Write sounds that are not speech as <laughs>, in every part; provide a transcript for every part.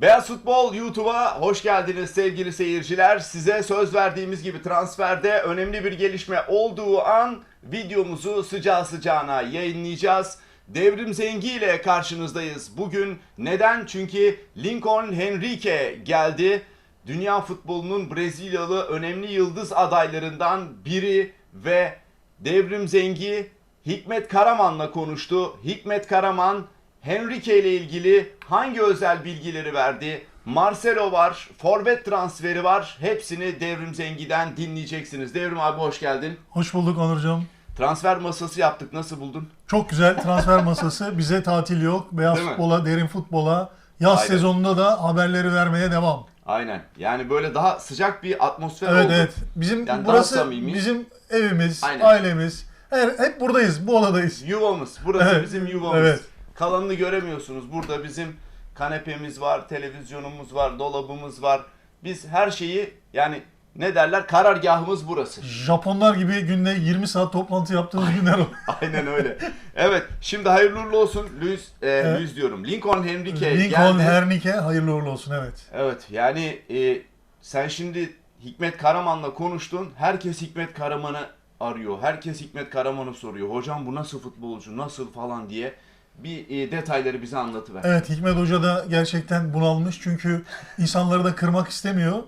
Beyaz Futbol YouTube'a hoş geldiniz sevgili seyirciler. Size söz verdiğimiz gibi transferde önemli bir gelişme olduğu an videomuzu sıcağı sıcağına yayınlayacağız. Devrim Zengi ile karşınızdayız. Bugün neden? Çünkü Lincoln Henrique geldi. Dünya futbolunun Brezilyalı önemli yıldız adaylarından biri ve Devrim Zengi Hikmet Karaman'la konuştu. Hikmet Karaman Henrique ile ilgili hangi özel bilgileri verdi? Marcelo var, forvet transferi var. Hepsini Devrim Zengi'den dinleyeceksiniz. Devrim abi hoş geldin. Hoş bulduk Onurcuğum. Transfer masası yaptık. Nasıl buldun? Çok güzel transfer masası. <laughs> Bize tatil yok. Beyaz Değil mi? futbola, derin futbola. Yaz Aynen. sezonunda da haberleri vermeye devam. Aynen. Yani böyle daha sıcak bir atmosfer Evet oldu. evet. Bizim Yani burası bizim evimiz, Aynen. ailemiz. Her, hep buradayız. Bu odadayız. Yuvamız. Burası Evet. bizim yuvamız. Evet. Kalanını göremiyorsunuz. Burada bizim kanepemiz var, televizyonumuz var, dolabımız var. Biz her şeyi yani ne derler karargahımız burası. Japonlar gibi günde 20 saat toplantı yaptığımız günler oluyor. <laughs> Aynen öyle. Evet, şimdi hayırlı uğurlu olsun. Luis, e, Evet. Luis diyorum. Lincoln Henrique Lincoln geldi. Hernike hayırlı uğurlu olsun evet. Evet, yani e, sen şimdi Hikmet Karaman'la konuştun. Herkes Hikmet Karaman'ı arıyor. Herkes Hikmet Karaman'ı soruyor. Hocam bu nasıl futbolcu, nasıl falan diye bir e, detayları bize anlatıver. Evet Hikmet Hoca da gerçekten bunalmış çünkü insanları da kırmak istemiyor.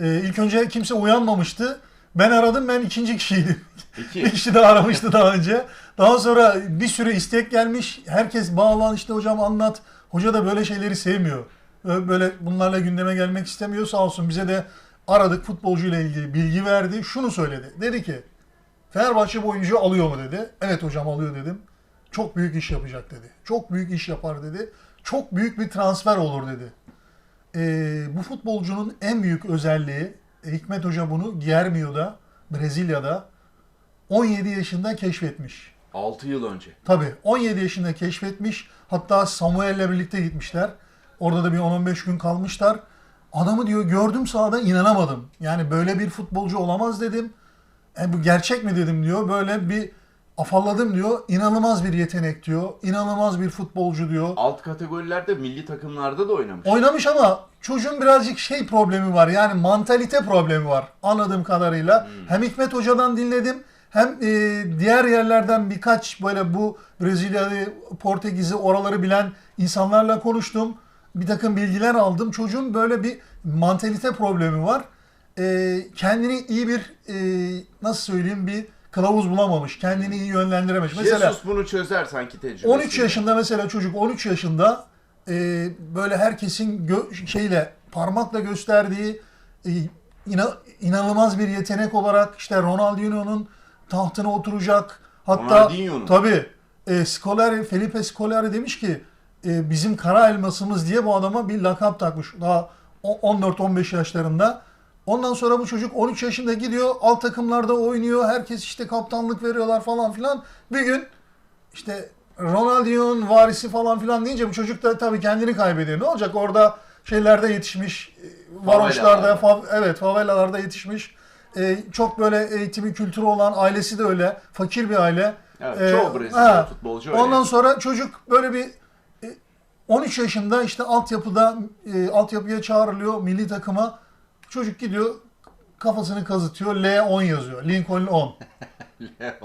Ee, ilk önce kimse uyanmamıştı. Ben aradım ben ikinci kişiydim. İki. <laughs> Bir kişi daha aramıştı daha önce. Daha sonra bir sürü istek gelmiş. Herkes bağlan işte hocam anlat. Hoca da böyle şeyleri sevmiyor. Böyle bunlarla gündeme gelmek istemiyor. Sağ olsun bize de aradık futbolcuyla ilgili bilgi verdi. Şunu söyledi. Dedi ki Fenerbahçe bu oyuncuyu alıyor mu dedi. Evet hocam alıyor dedim. Çok büyük iş yapacak dedi. Çok büyük iş yapar dedi. Çok büyük bir transfer olur dedi. Ee, bu futbolcunun en büyük özelliği e, Hikmet Hoca bunu Germio'da, Brezilya'da 17 yaşında keşfetmiş. 6 yıl önce. Tabii 17 yaşında keşfetmiş. Hatta Samuel'le birlikte gitmişler. Orada da bir 10-15 gün kalmışlar. Adamı diyor gördüm sahada inanamadım. Yani böyle bir futbolcu olamaz dedim. E, bu gerçek mi dedim diyor. Böyle bir afalladım diyor. İnanılmaz bir yetenek diyor. İnanılmaz bir futbolcu diyor. Alt kategorilerde milli takımlarda da oynamış. Oynamış ama çocuğun birazcık şey problemi var. Yani mantalite problemi var anladığım kadarıyla. Hem Hikmet Hoca'dan dinledim hem e, diğer yerlerden birkaç böyle bu Brezilyalı, Portekiz'i oraları bilen insanlarla konuştum. Bir takım bilgiler aldım. Çocuğun böyle bir mantalite problemi var. E, kendini iyi bir e, nasıl söyleyeyim bir kılavuz bulamamış. Kendini iyi yönlendirememiş. Mesela Jesus bunu çözer sanki tecrübesiyle. 13 yaşında mesela çocuk 13 yaşında e, böyle herkesin gö- şeyle parmakla gösterdiği e, ina- inanılmaz bir yetenek olarak işte Ronaldinho'nun tahtına oturacak. Hatta Ronaldinho'nun. tabii e, Scolari, Felipe Scolari demiş ki e, bizim kara elmasımız diye bu adama bir lakap takmış. Daha o- 14-15 yaşlarında. Ondan sonra bu çocuk 13 yaşında gidiyor. Alt takımlarda oynuyor. Herkes işte kaptanlık veriyorlar falan filan. Bir gün işte Ronaldinho'nun varisi falan filan deyince bu çocuk da tabii kendini kaybediyor. Ne olacak orada şeylerde yetişmiş, e, varoşlarda, fav- evet favelalarda yetişmiş. E, çok böyle eğitimi, kültürü olan ailesi de öyle. Fakir bir aile. Evet, E, çoğu Brezilya ha. futbolcu öyle. Ondan sonra çocuk böyle bir e, 13 yaşında işte altyapıda e, altyapıya çağrılıyor milli takıma. Çocuk gidiyor kafasını kazıtıyor. L10 yazıyor. Lincoln 10.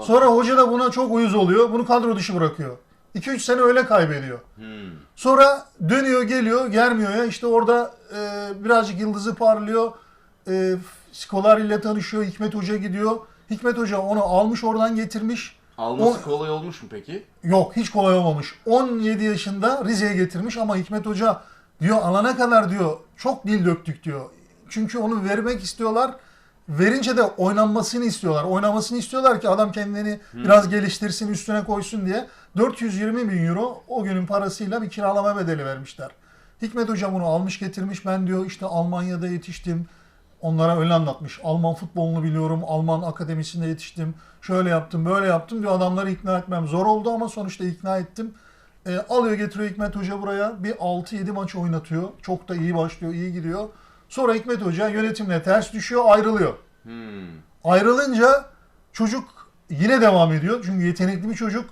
<laughs> Sonra hoca da buna çok uyuz oluyor. Bunu kadro dışı bırakıyor. 2-3 sene öyle kaybediyor. Hmm. Sonra dönüyor geliyor Germio'ya işte orada e, birazcık yıldızı parlıyor. E, Scolari ile tanışıyor. Hikmet Hoca gidiyor. Hikmet Hoca onu almış oradan getirmiş. Alması O- kolay olmuş mu peki? Yok hiç kolay olmamış. 17 yaşında Rize'ye getirmiş ama Hikmet Hoca diyor alana kadar diyor çok dil döktük diyor. Çünkü onu vermek istiyorlar. Verince de oynanmasını istiyorlar. Oynamasını istiyorlar ki adam kendini biraz geliştirsin, üstüne koysun diye. 420 bin euro o günün parasıyla bir kiralama bedeli vermişler. Hikmet Hoca bunu almış getirmiş. Ben diyor işte Almanya'da yetiştim. Onlara öyle anlatmış. Alman futbolunu biliyorum. Alman akademisinde yetiştim. Şöyle yaptım, böyle yaptım diyor. Adamları ikna etmem zor oldu ama sonuçta ikna ettim. E, alıyor getiriyor Hikmet Hoca buraya. Bir 6-7 maç oynatıyor. Çok da iyi başlıyor, iyi gidiyor. Sonra Hikmet Hoca yönetimle ters düşüyor, ayrılıyor. Hmm. Ayrılınca çocuk yine devam ediyor. Çünkü yetenekli bir çocuk.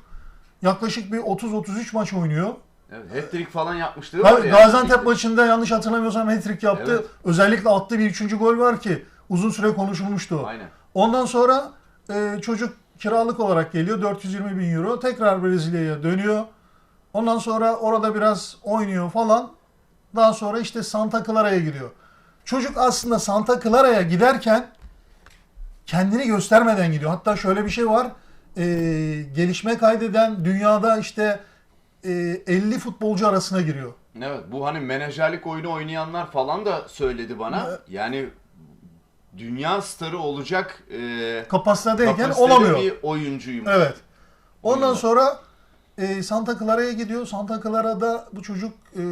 Yaklaşık bir 30-33 maç oynuyor. Evet, hat-trick falan yapmışlığı var Ga- ya. Gaziantep maçında yanlış hatırlamıyorsam hat-trick yaptı. Evet. Özellikle attığı bir üçüncü gol var ki uzun süre konuşulmuştu. Aynen. Ondan sonra e, çocuk kiralık olarak geliyor 420 bin euro. Tekrar Brezilya'ya dönüyor. Ondan sonra orada biraz oynuyor falan. Daha sonra işte Santa Clara'ya gidiyor. Çocuk aslında Santa Clara'ya giderken kendini göstermeden gidiyor. Hatta şöyle bir şey var. E, gelişme kaydeden dünyada işte e, 50 futbolcu arasına giriyor. Evet bu hani menajerlik oyunu oynayanlar falan da söyledi bana. Evet. Yani dünya starı olacak e, Kapasitedeyken olamıyor. bir oyuncuyum. Evet. Ondan Oyunda. sonra e, Santa Clara'ya gidiyor. Santa Clara'da bu çocuk e,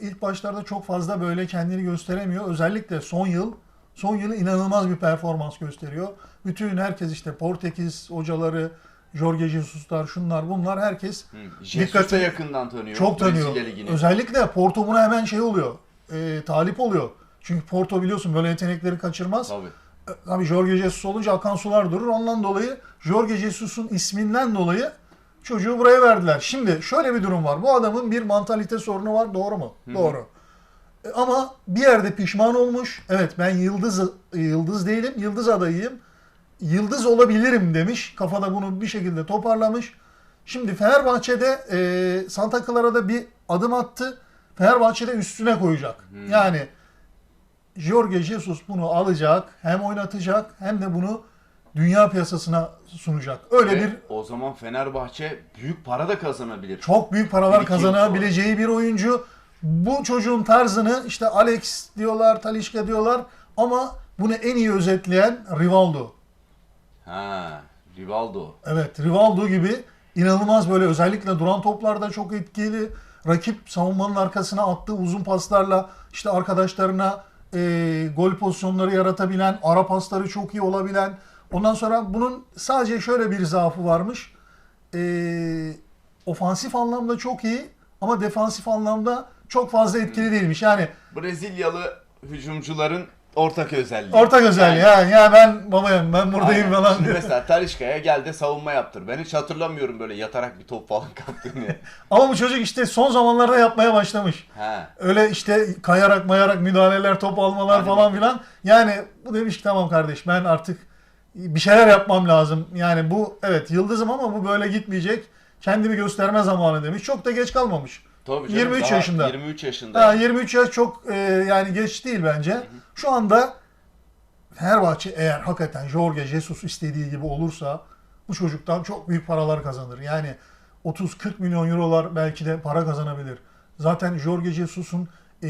ilk başlarda çok fazla böyle kendini gösteremiyor. Özellikle son yıl son yıl inanılmaz bir performans gösteriyor. Bütün herkes işte Portekiz hocaları, Jorge Jesus'lar, şunlar bunlar herkes Hı. Da yakından tanıyor. çok tanıyor. Özellikle Porto buna hemen şey oluyor. E, talip oluyor. Çünkü Porto biliyorsun böyle yetenekleri kaçırmaz. Tabii. Tabii Jorge Jesus olunca akan sular durur. Ondan dolayı Jorge Jesus'un isminden dolayı çocuğu buraya verdiler. Şimdi şöyle bir durum var. Bu adamın bir mantalite sorunu var. Doğru mu? Doğru. E, Ama bir yerde pişman olmuş. Evet ben yıldız yıldız değilim. Yıldız adayıyım. Yıldız olabilirim demiş. Kafada bunu bir şekilde toparlamış. Şimdi Fenerbahçe'de e, Santa Clara'da bir adım attı. Fenerbahçe'de üstüne koyacak. Yani Jorge Jesus bunu alacak, hem oynatacak hem de bunu dünya piyasasına sunacak. Öyle Ve bir o zaman Fenerbahçe büyük para da kazanabilir. çok büyük paralar Birikim kazanabileceği bir oyuncu. Bu çocuğun tarzını işte Alex diyorlar, Talişka diyorlar ama bunu en iyi özetleyen Rivaldo. Ha, Rivaldo. Evet, Rivaldo gibi inanılmaz böyle özellikle duran toplarda çok etkili. Rakip savunmanın arkasına attığı uzun paslarla işte arkadaşlarına e, gol pozisyonları yaratabilen, ara pasları çok iyi olabilen. Ondan sonra bunun sadece şöyle bir zaafı varmış. E, ofansif anlamda çok iyi ama defansif anlamda çok fazla etkili değilmiş. Yani Brezilyalı hücumcuların ortak özelliği. ortak özelliği. Yani- Ya, ya ben babayım, ben buradayım Aynen. falan Şimdi diyor. mesela Talişka'ya gel de savunma yaptır. Ben hiç hatırlamıyorum böyle yatarak bir top falan <laughs> kaptığını. Ama bu çocuk işte son zamanlarda yapmaya başlamış. ha. Öyle işte kayarak mayarak müdahaleler, top almalar Hadi falan bakalım. filan. Yani bu demiş ki tamam kardeş ben artık bir şeyler yapmam lazım. Yani bu evet yıldızım ama bu böyle gitmeyecek. Kendimi gösterme zamanı demiş. Çok da geç kalmamış. Tabii canım, 23 daha yaşında. 23 yaşında. Ha, 23 yaş çok e, yani geç değil bence. Şu anda Fenerbahçe eğer hakikaten Jorge Jesus istediği gibi olursa bu çocuktan çok büyük paralar kazanır. Yani 30-40 milyon eurolar belki de para kazanabilir. Zaten Jorge Jesus'un e,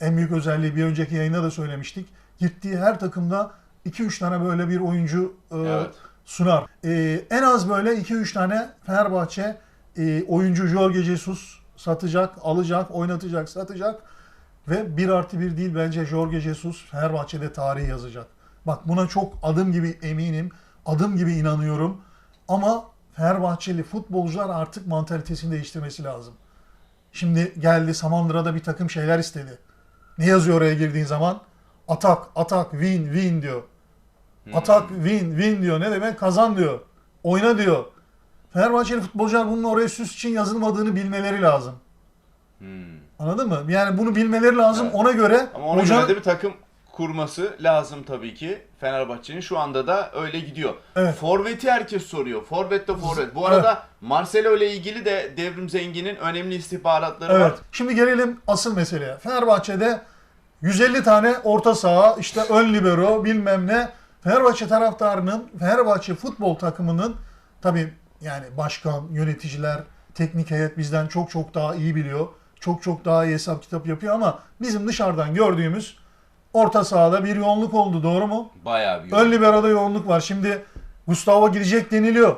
en büyük özelliği bir önceki yayında da söylemiştik. Gittiği her takımda 2-3 tane böyle bir oyuncu e, Evet. sunar. E, en az böyle 2-3 tane Fenerbahçe e, oyuncu Jorge Jesus satacak, alacak, oynatacak, satacak. Ve 1 artı 1 değil bence Jorge Jesus Fenerbahçe'de tarih yazacak. Bak buna çok adım gibi eminim. Adım gibi inanıyorum. Ama Fenerbahçeli futbolcular artık mantalitesini değiştirmesi lazım. Şimdi geldi Samandıra'da bir takım şeyler istedi. Ne yazıyor oraya girdiğin zaman? Atak, atak, win, win diyor. Atak, win, win diyor. Ne demek? Kazan diyor. Oyna diyor. Fenerbahçeli futbolcular bunun oraya süs için yazılmadığını bilmeleri lazım. Hmm. Anladın mı? Yani bunu bilmeleri lazım. Evet. Ona göre Ama ona hoca- göre de bir takım kurması lazım tabii ki. Fenerbahçe'nin şu anda da öyle gidiyor. Evet. Forvet'i herkes soruyor. Forvet de forvet. Bu arada Marcelo ile ilgili de Devrim Zengin'in önemli istihbaratları Evet. var. Şimdi gelelim asıl meseleye. Fenerbahçe'de 150 tane orta saha, işte ön libero, bilmem ne. Fenerbahçe taraftarının, Fenerbahçe futbol takımının tabii yani başkan, yöneticiler, teknik heyet bizden çok çok daha iyi biliyor. Çok çok daha iyi hesap kitap yapıyor ama bizim dışarıdan gördüğümüz orta sahada bir yoğunluk oldu. Doğru mu? Bayağı bir. Ön libero'da yoğunluk var. Şimdi Gustavo gidecek deniliyor.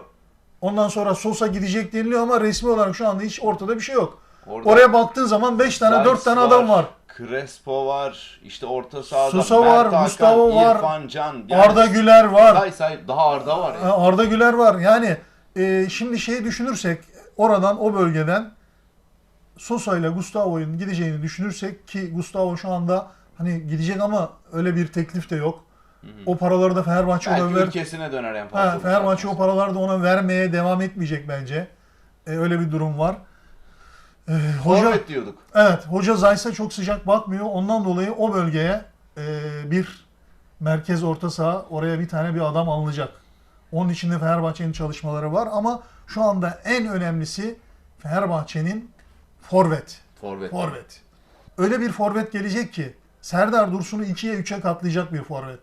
Ondan sonra Sosa gidecek deniliyor ama resmi olarak şu anda hiç ortada bir şey yok. Orada Oraya baktığın zaman 5 tane 4 tane adam var. Crespo var. İşte orta sahada Sosa Mert var, Hakan, Gustavo var, İrfan Can. Yani Arda Güler var. Say say daha Arda var. ya. Ha, Arda Güler var. Yani e, şimdi şeyi düşünürsek oradan o bölgeden Sosa ile Gustavo'nun gideceğini düşünürsek ki Gustavo şu anda hani gidecek ama öyle bir teklif de yok. O paraları da Fenerbahçe Belki ona ver. ülkesine döner. Ha, bu Fenerbahçe o paraları da ona vermeye devam etmeyecek bence. E, öyle bir durum var. Ee, hoca, Forvet diyorduk. evet, hoca Zayt'sa çok sıcak bakmıyor. Ondan dolayı o bölgeye e, bir merkez orta saha, oraya bir tane bir adam alınacak. Onun içinde Fenerbahçe'nin çalışmaları var ama şu anda en önemlisi Fenerbahçe'nin forvet. Forvet. Forvet. Öyle bir forvet gelecek ki Serdar Dursun'u 2'ye 3'e katlayacak bir forvet.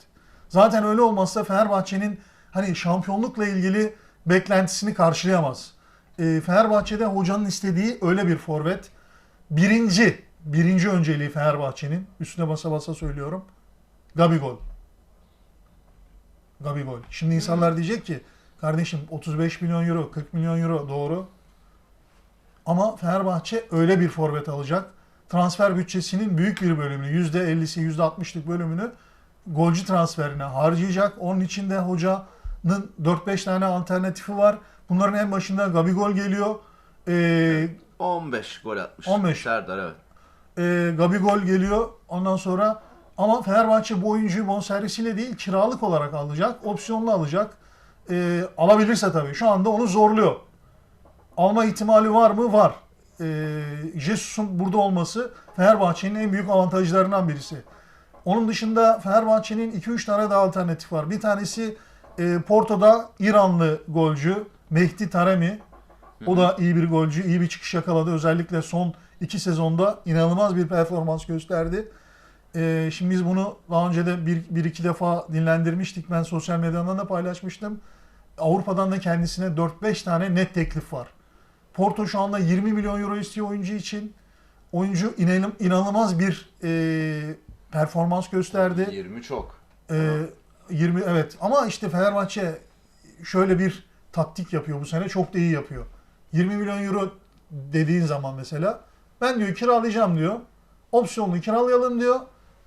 Zaten öyle olmazsa Fenerbahçe'nin hani şampiyonlukla ilgili beklentisini karşılayamaz. Ee, Fenerbahçe'de hocanın istediği öyle bir forvet. Birinci, birinci önceliği Fenerbahçe'nin üstüne basa basa söylüyorum. Gabigol. Gabigol. Şimdi insanlar diyecek ki kardeşim 35 milyon euro, 40 milyon euro doğru. Ama Fenerbahçe öyle bir forvet alacak. Transfer bütçesinin büyük bir bölümünü, %50'si, %60'lık bölümünü golcü transferine harcayacak. Onun için de hocanın 4-5 tane alternatifi var. Bunların en başında Gabigol geliyor. Ee, 15 gol atmış. 15. Serdar evet. e, Gabigol geliyor. Ondan sonra ama Fenerbahçe bu oyuncuyu bonservisiyle değil kiralık olarak alacak. Opsiyonlu alacak. E, alabilirse tabii. Şu anda onu zorluyor. Alma ihtimali var mı? Var. E, Jesus'un burada olması Fenerbahçe'nin en büyük avantajlarından birisi. Onun dışında Fenerbahçe'nin 2-3 tane daha alternatif var. Bir tanesi e, Porto'da İranlı golcü Mehdi Taremi. O da iyi bir golcü, iyi bir çıkış yakaladı. Özellikle son iki sezonda inanılmaz bir performans gösterdi. Ee, şimdi biz bunu daha önce de bir, bir iki defa dinlendirmiştik. Ben sosyal medyadan da paylaşmıştım. Avrupa'dan da kendisine 4-5 tane net teklif var. Porto şu anda 20 milyon euro istiyor oyuncu için. Oyuncu inan- inanılmaz bir e, performans gösterdi. 20 çok. Ee, 20 evet ama işte Fenerbahçe şöyle bir taktik yapıyor bu sene çok da iyi yapıyor. 20 milyon euro dediğin zaman mesela ben diyor kiralayacağım diyor. Opsiyonlu kiralayalım diyor.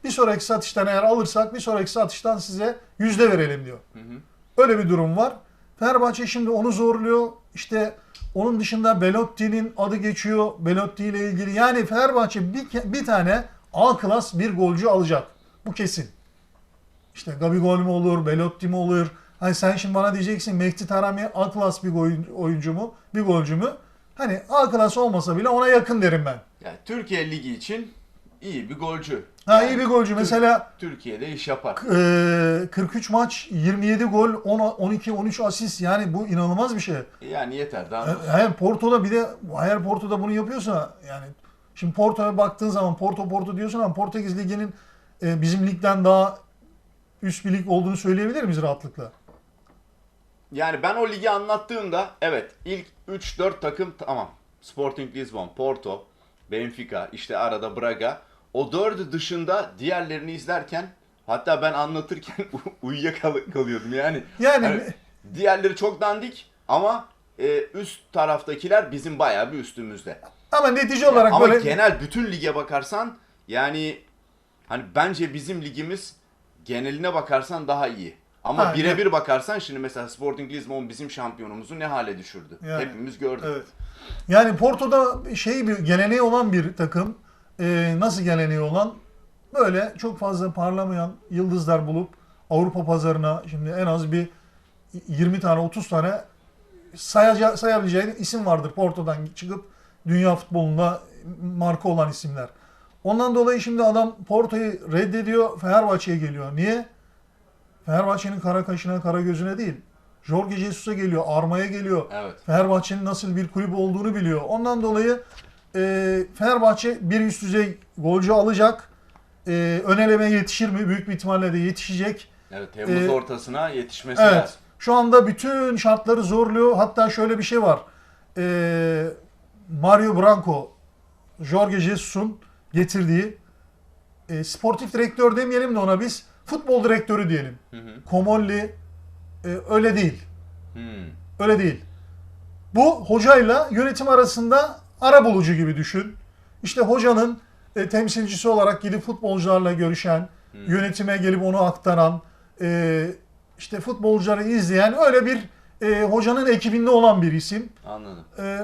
Bir sonraki satıştan eğer alırsak bir sonraki satıştan size yüzde verelim diyor. Hı hı. Öyle bir durum var. Fenerbahçe şimdi onu zorluyor. İşte onun dışında Belotti'nin adı geçiyor. Belotti ile ilgili. Yani Fenerbahçe bir, bir tane A klas bir golcü alacak. Bu kesin. İşte Gabigol mu olur, Belotti mi olur? Hani sen şimdi bana diyeceksin Mehdi Tarami A klas bir oyun- oyuncu mu, bir golcü mü? Hani A klas olmasa bile ona yakın derim ben. Yani Türkiye Ligi için iyi bir golcü. Ha Yani iyi bir golcü. Tür- Mesela Türkiye'de iş yapar. e, 43 maç, 27 gol, 10, 12, 13 asist. Yani bu inanılmaz bir şey. Yani yeter daha. Eğer Porto'da bir de eğer Porto'da bunu yapıyorsa yani şimdi Porto'ya baktığın zaman Porto Porto diyorsun ama Portekiz Ligi'nin e, bizim ligden daha üst bir lig olduğunu söyleyebilir miyiz rahatlıkla? Yani ben o ligi anlattığımda evet ilk 3-4 takım tamam. Sporting Lisbon, Porto, Benfica, işte arada Braga. O dördü dışında diğerlerini izlerken hatta ben anlatırken <laughs> uyuyakalıyordum yani. Yani Hani diğerleri çok dandik ama e, üst taraftakiler bizim bayağı bir üstümüzde. ama netice olarak Ama böyle genel bütün lige bakarsan yani hani bence bizim ligimiz geneline bakarsan daha iyi. Ama Ha, birebir bakarsan şimdi mesela Sporting Lisbon bizim şampiyonumuzu ne hale düşürdü. Yani, Hepimiz gördük. Evet. Yani Porto'da şey bir geleneği olan bir takım. e, nasıl geleneği olan? Böyle çok fazla parlamayan yıldızlar bulup Avrupa pazarına şimdi en az bir 20 tane 30 tane sayaca, sayabileceğin isim vardır Porto'dan çıkıp dünya futbolunda marka olan isimler. Ondan dolayı şimdi adam Porto'yu reddediyor, Fenerbahçe'ye geliyor. Niye? Fenerbahçe'nin kara kaşına, kara gözüne değil. Jorge Jesus'a geliyor, Arma'ya geliyor. Evet. Fenerbahçe'nin nasıl bir kulüp olduğunu biliyor. Ondan dolayı e, Fenerbahçe bir üst düzey golcü alacak. E, ön elemeye yetişir mi? Büyük bir ihtimalle de yetişecek. Evet Temmuz Ee, ortasına yetişmesi Evet. lazım. Şu anda bütün şartları zorluyor. Hatta şöyle bir şey var. E, Mario Branco, Jorge Jesus'un getirdiği e, sportif direktör demeyelim de ona biz futbol direktörü diyelim. Hı hı. Komolli e, öyle değil. Hmm. Öyle değil. Bu hocayla yönetim arasında ara bulucu gibi düşün. İşte hocanın e, temsilcisi olarak gidip futbolcularla görüşen, yönetime gelip onu aktaran, e, işte futbolcuları izleyen öyle bir e, hocanın ekibinde olan bir isim. Anladım. E,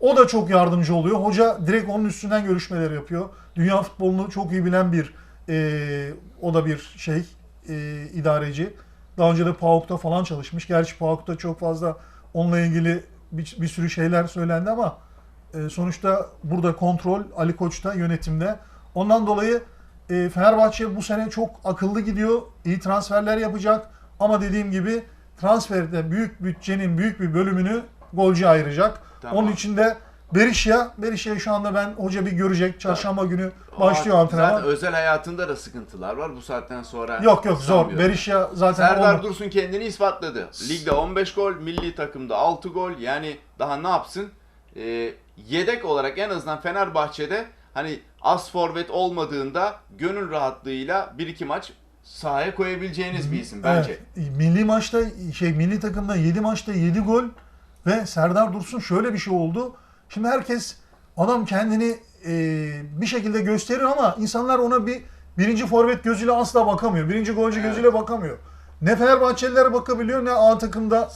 o da çok yardımcı oluyor. Hoca direkt onun üstünden görüşmeler yapıyor. Dünya futbolunu çok iyi bilen bir e, o da bir şey e, idareci. Daha önce de PAOK'ta falan çalışmış. Gerçi PAOK'ta çok fazla onunla ilgili bir, bir sürü şeyler söylendi ama E, sonuçta burada kontrol Ali Koç'ta, yönetimde. Ondan dolayı e, Fenerbahçe bu sene çok akıllı gidiyor. iyi transferler yapacak. Ama dediğim gibi transferde büyük bütçenin büyük bir bölümünü golcü ayıracak. Tamam. Onun için de Berisha, Berisha'yı şu anda ben hoca bir görecek. Çarşamba günü başlıyor antrenman. Zaten özel hayatında da sıkıntılar var. Bu saatten sonra Yok yok zor. Berisha zaten Serdar olma- Dursun kendini ispatladı. Ligde 15 gol, milli takımda 6 gol. Yani daha ne yapsın? Ee, yedek olarak en azından Fenerbahçe'de hani az forvet olmadığında gönül rahatlığıyla 1-2 maç sahaya koyabileceğiniz bir isim bence. Evet. Milli maçta şey milli takımda 7 maçta 7 gol ve Serdar Dursun şöyle bir şey oldu. Şimdi herkes adam kendini e, bir şekilde gösteriyor ama insanlar ona bir birinci forvet gözüyle asla bakamıyor. Birinci golcü Evet. gözüyle bakamıyor. Ne Fenerbahçeliler bakabiliyor ne A takımda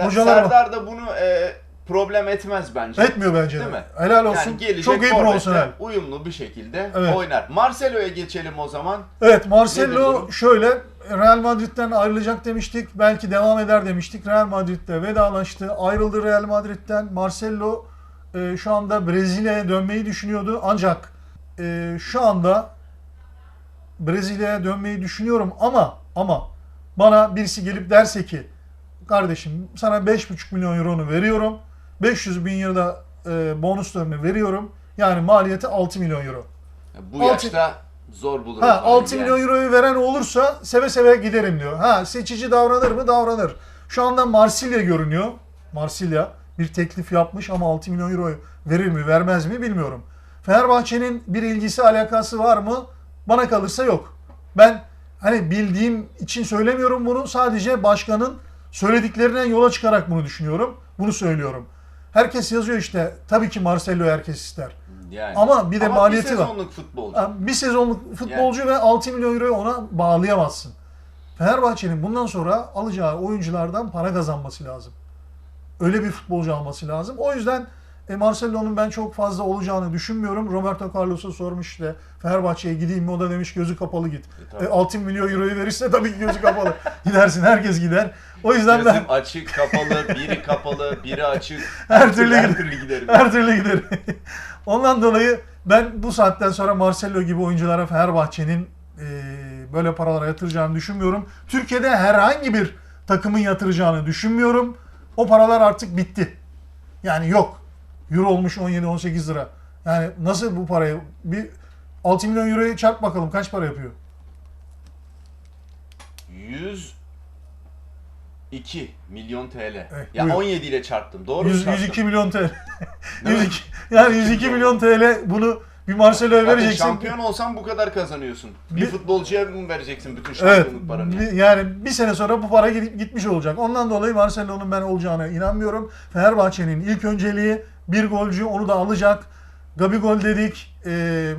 Hocalar Serdar da bunu e, problem etmez bence. etmiyor bence Değil de. mi? Helal olsun. Yani gelecek Çok iyi profesyonel. uyumlu bir şekilde Evet. oynar. Marcelo'ya geçelim o zaman. Evet Marcelo şöyle Real Madrid'den ayrılacak demiştik. Belki devam eder demiştik. Real Madrid'de vedalaştı. Ayrıldı Real Madrid'den. Marcelo e, şu anda Brezilya'ya dönmeyi düşünüyordu. Ancak e, şu anda Brezilya'ya dönmeyi düşünüyorum ama ama bana birisi gelip derse ki kardeşim sana 5,5 milyon euronu veriyorum. 500 bin euro da e, bonuslarını veriyorum. Yani maliyeti 6 milyon euro. Bu Altı- yaşta zor bulur. Ha efendim 6 yani. milyon euroyu veren olursa seve seve giderim diyor. Ha seçici davranır mı? Davranır. Şu anda Marsilya görünüyor. Marsilya bir teklif yapmış ama 6 milyon euroyu verir mi vermez mi bilmiyorum. Fenerbahçe'nin bir ilgisi alakası var mı? Bana kalırsa yok. Ben hani bildiğim için söylemiyorum bunu. Sadece başkanın söylediklerinden yola çıkarak bunu düşünüyorum. Bunu söylüyorum. Herkes yazıyor işte. Tabii ki Marcelo herkes ister. Yani. Ama bir de maliyeti bir var. sezonluk futbolcu. Ha, Bir sezonluk futbolcu ve 6 milyon euroyu ona bağlayamazsın. Fenerbahçe'nin bundan sonra alacağı oyunculardan para kazanması lazım. Öyle bir futbolcu alması lazım. O yüzden e, Marcelo'nun ben çok fazla olacağını düşünmüyorum. Roberto Carlos'a sormuş işte Fenerbahçe'ye gideyim mi? O da demiş gözü kapalı git. tabii. E, 6 milyon euroyu verirse tabii ki gözü kapalı. <laughs> Gidersin herkes gider. O yüzden ben Gözüm açık, kapalı, biri kapalı, biri açık. <laughs> Her türlü her gider. türlü giderim. Her türlü giderim. <laughs> Ondan dolayı ben bu saatten sonra Marcelo gibi oyunculara Fenerbahçe'nin e, böyle paralara yatıracağını düşünmüyorum. Türkiye'de herhangi bir takımın yatıracağını düşünmüyorum. O paralar artık bitti. Yani yok. Euro olmuş 17-18 lira. Yani nasıl bu parayı bir 6 milyon euroyu çarp bakalım kaç para yapıyor? 102 milyon TL. Evet, ya buyur. 17 ile çarptım. Doğru mu 100, çarptım? 102 milyon TL. Değil mi? 102, yani 102 milyon TL bunu bir Marcelo'ya Zaten vereceksin. şampiyon olsan bu kadar kazanıyorsun. Bir, Bir- futbolcuya mı vereceksin bütün Evet. şampiyonluk paranı? bir- Yani bir sene sonra bu para gidip gitmiş olacak. Ondan dolayı Marcelo'nun ben olacağına inanmıyorum. Fenerbahçe'nin ilk önceliği bir golcü onu da alacak. Gabigol dedik, e,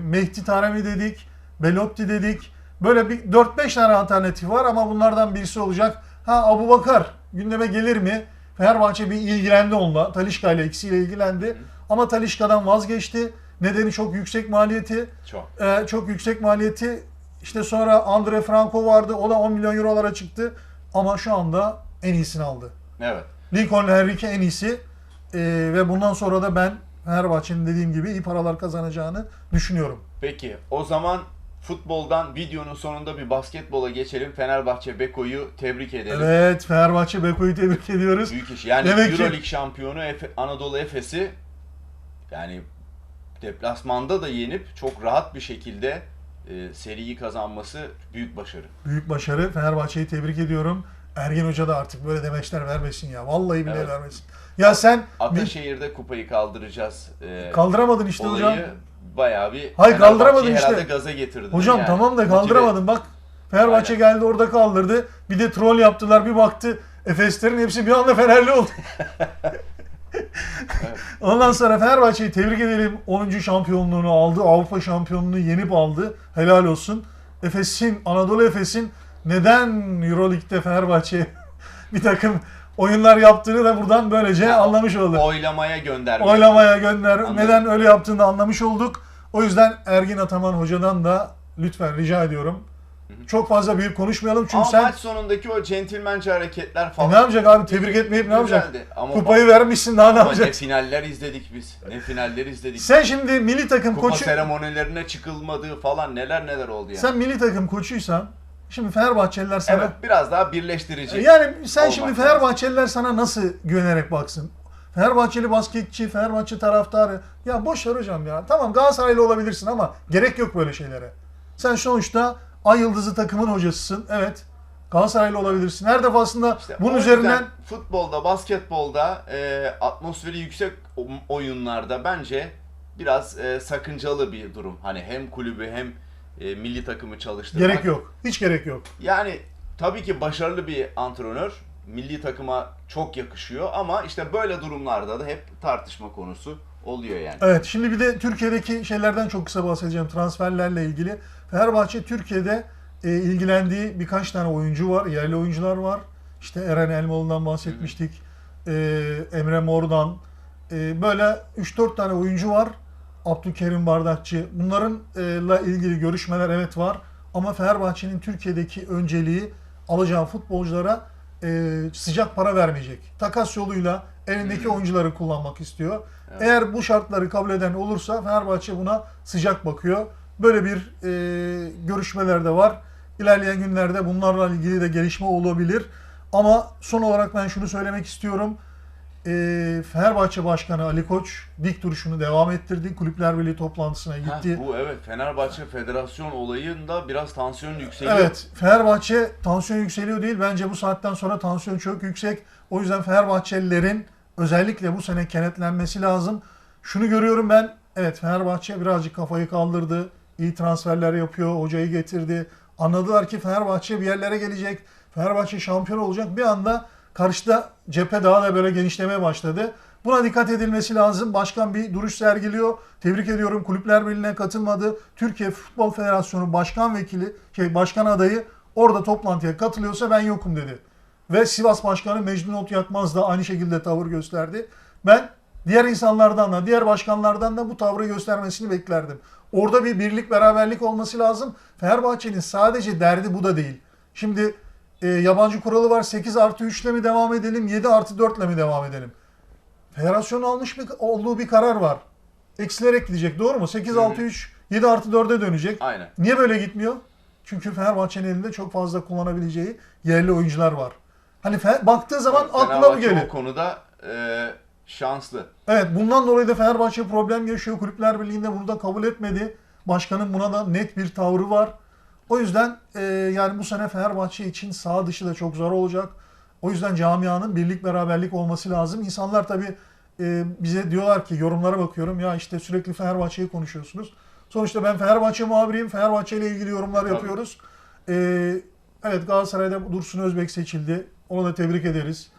Mehdi Taremi dedik, Belotti dedik. Böyle bir 4-5 tane alternatif var ama bunlardan birisi olacak. Ha Abu Bakar gündeme gelir mi? Fenerbahçe bir ilgilendi onunla. Talişka ile ikisiyle ilgilendi. Ama Talişka'dan vazgeçti. Nedeni çok yüksek maliyeti. Çok. Ee, çok yüksek maliyeti. İşte sonra Andre Franco vardı. O da 10 milyon eurolara çıktı. Ama şu anda en iyisini aldı. Evet. Lincoln Henrique en iyisi. Ee, ve bundan sonra da ben Fenerbahçe'nin dediğim gibi iyi paralar kazanacağını düşünüyorum. Peki o zaman futboldan videonun sonunda bir basketbola geçelim. Fenerbahçe Beko'yu tebrik edelim. Evet Fenerbahçe Beko'yu tebrik ediyoruz. Büyük iş. Yani Demek ki- Euroleague şampiyonu Efe- Anadolu Efes'i yani deplasmanda da yenip çok rahat bir şekilde e, seriyi kazanması büyük başarı. Büyük başarı. Fenerbahçe'yi tebrik ediyorum. Ergen Hoca da artık böyle demeçler vermesin ya. Vallahi bile Evet. vermesin. Ya sen Ataşehir'de kupayı kaldıracağız. E, kaldıramadın işte hocam. bayağı bir Hayır, kaldıramadın işte. herhalde gaza getirdin. Hocam yani. tamam da kaldıramadın bak. Fenerbahçe geldi orada kaldırdı. Bir de troll yaptılar. Bir baktı Efeslerin hepsi bir anda Fenerli oldu. <laughs> <laughs> Ondan sonra Fenerbahçe'yi tebrik edelim. 10. şampiyonluğunu aldı. Avrupa şampiyonluğunu yenip aldı. Helal olsun. Efes'in, Anadolu Efes'in neden Euroleague'de Fenerbahçe <laughs> bir takım oyunlar yaptığını da buradan böylece anlamış olduk. Oylamaya gönderme. Oylamaya gönder. Anladım. Neden öyle yaptığını anlamış olduk. O yüzden Ergin Ataman hocadan da lütfen rica ediyorum. Çok fazla büyük konuşmayalım çünkü Ama sen maç sonundaki o centilmence hareketler E falan. ne yapacak abi tebrik etmeyip ne yapacak? Ama Kupayı vermişsin daha ne Ama ne yapacak? finaller izledik biz. Ne finaller izledik. Sen şimdi milli takım Kupa koçu seremonilerine çıkılmadığı falan neler neler oldu yani. sen milli takım koçuysan şimdi Fenerbahçeliler sana Evet biraz daha birleştirici. Yani sen şimdi lazım. Fenerbahçeliler sana nasıl güvenerek baksın? Fenerbahçeli basketçi, Fenerbahçe taraftarı. Ya boş ver hocam ya. Tamam Galatasaraylı olabilirsin ama gerek yok böyle şeylere. Sen sonuçta Ay Yıldızı takımın hocasısın. Evet. Galatasaraylı olabilirsin. Her defasında İşte bunun o yüzden üzerinden futbolda, basketbolda e, atmosferi yüksek o- oyunlarda bence biraz e, sakıncalı bir durum. Hani hem kulübü hem e, milli takımı çalıştırmak. gerek yok. Hiç gerek yok. Yani tabii ki başarılı bir antrenör milli takıma çok yakışıyor ama işte böyle durumlarda da hep tartışma konusu oluyor yani. Evet şimdi bir de Türkiye'deki şeylerden çok kısa bahsedeceğim transferlerle ilgili. Fenerbahçe Türkiye'de e, ilgilendiği birkaç tane oyuncu var, yerli oyuncular var. İşte Eren Elmalı'dan bahsetmiştik. E, Emre Mor'dan. E, böyle 3-4 tane oyuncu var. Abdülkerim Bardakçı. Bunlarınla ilgili görüşmeler evet var. Ama Fenerbahçe'nin Türkiye'deki önceliği alacağı futbolculara e, sıcak para vermeyecek. Takas yoluyla elindeki oyuncuları kullanmak istiyor. Eğer bu şartları kabul eden olursa Fenerbahçe buna sıcak bakıyor. Böyle bir e, görüşmeler de var. İlerleyen günlerde bunlarla ilgili de gelişme olabilir. Ama son olarak ben şunu söylemek istiyorum. E, Fenerbahçe Başkanı Ali Koç dik duruşunu devam ettirdi. Kulüpler Birliği toplantısına Ha, gitti. bu evet Fenerbahçe Federasyon olayında biraz tansiyon yükseliyor. Evet, Fenerbahçe tansiyon yükseliyor değil. Bence bu saatten sonra tansiyon çok yüksek. O yüzden Fenerbahçelilerin özellikle bu sene kenetlenmesi lazım. Şunu görüyorum ben. Evet Fenerbahçe birazcık kafayı kaldırdı. İyi transferler yapıyor. Hocayı getirdi. Anladılar ki Fenerbahçe bir yerlere gelecek. Fenerbahçe şampiyon olacak. Bir anda karşıda cephe daha da böyle genişlemeye başladı. Buna dikkat edilmesi lazım. Başkan bir duruş sergiliyor. Tebrik ediyorum. Kulüpler Birliği'ne katılmadı. Türkiye Futbol Federasyonu Başkan Vekili, şey başkan adayı orada toplantıya katılıyorsa ben yokum dedi. Ve Sivas Başkanı Mecnun Ot Yakmaz da aynı şekilde tavır gösterdi. Ben diğer insanlardan da, diğer başkanlardan da bu tavrı göstermesini beklerdim. Orada bir birlik, beraberlik olması lazım. Fenerbahçe'nin sadece derdi bu da değil. Şimdi e, yabancı kuralı var. 8 artı 3 ile mi devam edelim, 7 artı 4 ile mi devam edelim? Federasyonun almış bir, olduğu bir karar var. Eksilerek gidecek doğru mu? 8 artı 3, 7 artı 4'e dönecek. Aynen. Niye böyle gitmiyor? Çünkü Fenerbahçe'nin elinde çok fazla kullanabileceği yerli oyuncular var. Hani fe- baktığı zaman aklına bu geliyor. o konuda e, şanslı. Evet bundan dolayı da Fenerbahçe problem yaşıyor. Kulüpler Birliği'nde bunu da kabul etmedi. Başkanın buna da net bir tavrı var. O yüzden e, yani bu sene Fenerbahçe için sağ dışı da çok zor olacak. O yüzden camianın birlik beraberlik olması lazım. İnsanlar tabii e, bize diyorlar ki yorumlara bakıyorum ya işte sürekli Fenerbahçe'yi konuşuyorsunuz. Sonuçta ben Fenerbahçe muhabiriyim. Fenerbahçe ile ilgili yorumlar Tabii. yapıyoruz. E, evet Galatasaray'da Dursun Özbek seçildi. Onu da tebrik ederiz.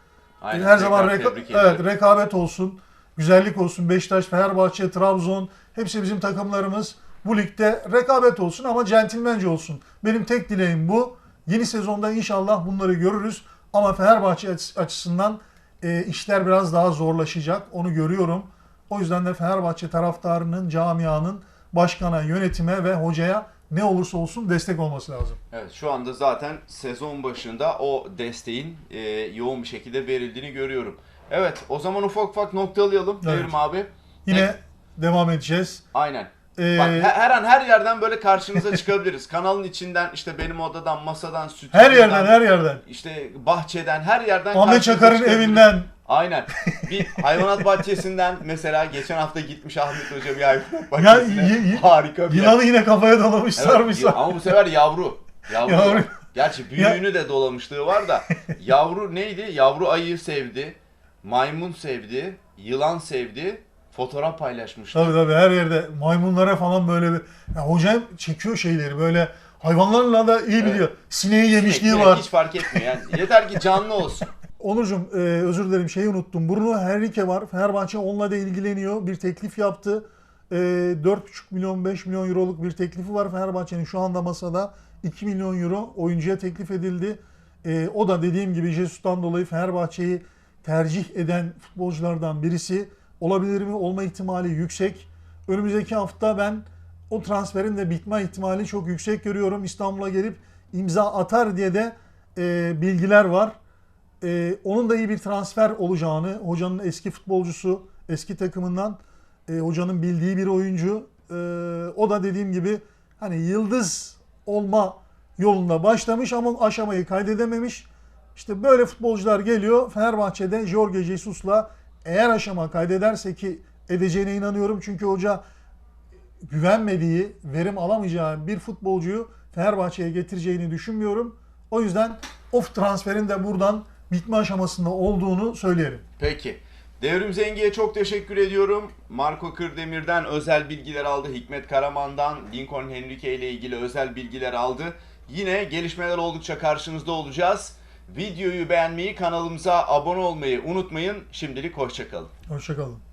Aynen. Her zaman reka- evet, rekabet olsun, güzellik olsun. Beşiktaş, Fenerbahçe, Trabzon hepsi bizim takımlarımız. Bu ligde rekabet olsun ama centilmence olsun. Benim tek dileğim bu. Yeni sezonda inşallah bunları görürüz. Ama Fenerbahçe açı- açısından e, işler biraz daha zorlaşacak. Onu görüyorum. O yüzden de Fenerbahçe taraftarının, camianın başkana, yönetime ve hocaya ne olursa olsun destek olması lazım. Evet şu anda zaten sezon başında o desteğin e, yoğun bir şekilde verildiğini görüyorum. Evet o zaman ufak ufak noktalayalım Evet. Devrim abi. Yine Evet. devam edeceğiz. Aynen. Ee, Bak he- her an her yerden böyle karşınıza çıkabiliriz. <laughs> Kanalın içinden işte benim odadan, masadan, stüdyodan, her yerden, her yerden. işte bahçeden her yerden Ahmet karşınıza Çakar'ın çıkabiliriz. evinden. Aynen. <laughs> Bir hayvanat bahçesinden mesela geçen hafta gitmiş Ahmet Hoca bir hayvanat Ya, bahçesine. y- y- Harika bir yer. Yılanı yine kafaya dolamış Evet, sarmışlar. ama bu sefer yavru. Yavru. Yavru. Gerçi büyüğünü de dolamışlığı var da. <laughs> Yavru neydi? Yavru ayı sevdi. Maymun sevdi. Yılan sevdi. Fotoğraf paylaşmıştı. Tabii tabii her yerde maymunlara falan böyle bir... Ya hocam çekiyor şeyleri böyle hayvanlarla da iyi biliyor. Sineği yemişliği Direkt var. Hiç fark etmiyor yani. Yeter ki canlı olsun. <laughs> Onurcuğum e, özür dilerim şeyi unuttum. Bruno Henrique var. Fenerbahçe onunla da ilgileniyor. Bir teklif yaptı. E, 4,5 milyon 5 milyon euroluk bir teklifi var Fenerbahçe'nin şu anda masada. 2 milyon euro oyuncuya teklif edildi. E, o da dediğim gibi Jesus'tan dolayı Fenerbahçe'yi tercih eden futbolculardan birisi. Olabilir mi? Olma ihtimali yüksek. Önümüzdeki hafta ben o transferin de bitme ihtimali çok yüksek görüyorum. İstanbul'a gelip imza atar diye de e, bilgiler var. E, onun da iyi bir transfer olacağını, hocanın eski futbolcusu, eski takımından e, hocanın bildiği bir oyuncu. E, o da dediğim gibi hani yıldız olma yolunda başlamış ama aşamayı kaydedememiş. İşte böyle futbolcular geliyor. Fenerbahçe'de Jorge Jesus'la eğer aşama kaydederse ki edeceğine inanıyorum. Çünkü hoca güvenmediği, verim alamayacağı bir futbolcuyu Fenerbahçe'ye getireceğini düşünmüyorum. O yüzden off transferin de buradan bitme aşamasında olduğunu söyleyelim. Peki. Devrim Zengi'ye çok teşekkür ediyorum. Marco Kırdemir'den özel bilgiler aldı. Hikmet Karaman'dan Lincoln Henrique ile ilgili özel bilgiler aldı. Yine gelişmeler oldukça karşınızda olacağız. Videoyu beğenmeyi, kanalımıza abone olmayı unutmayın. Şimdilik hoşçakalın. Hoşçakalın.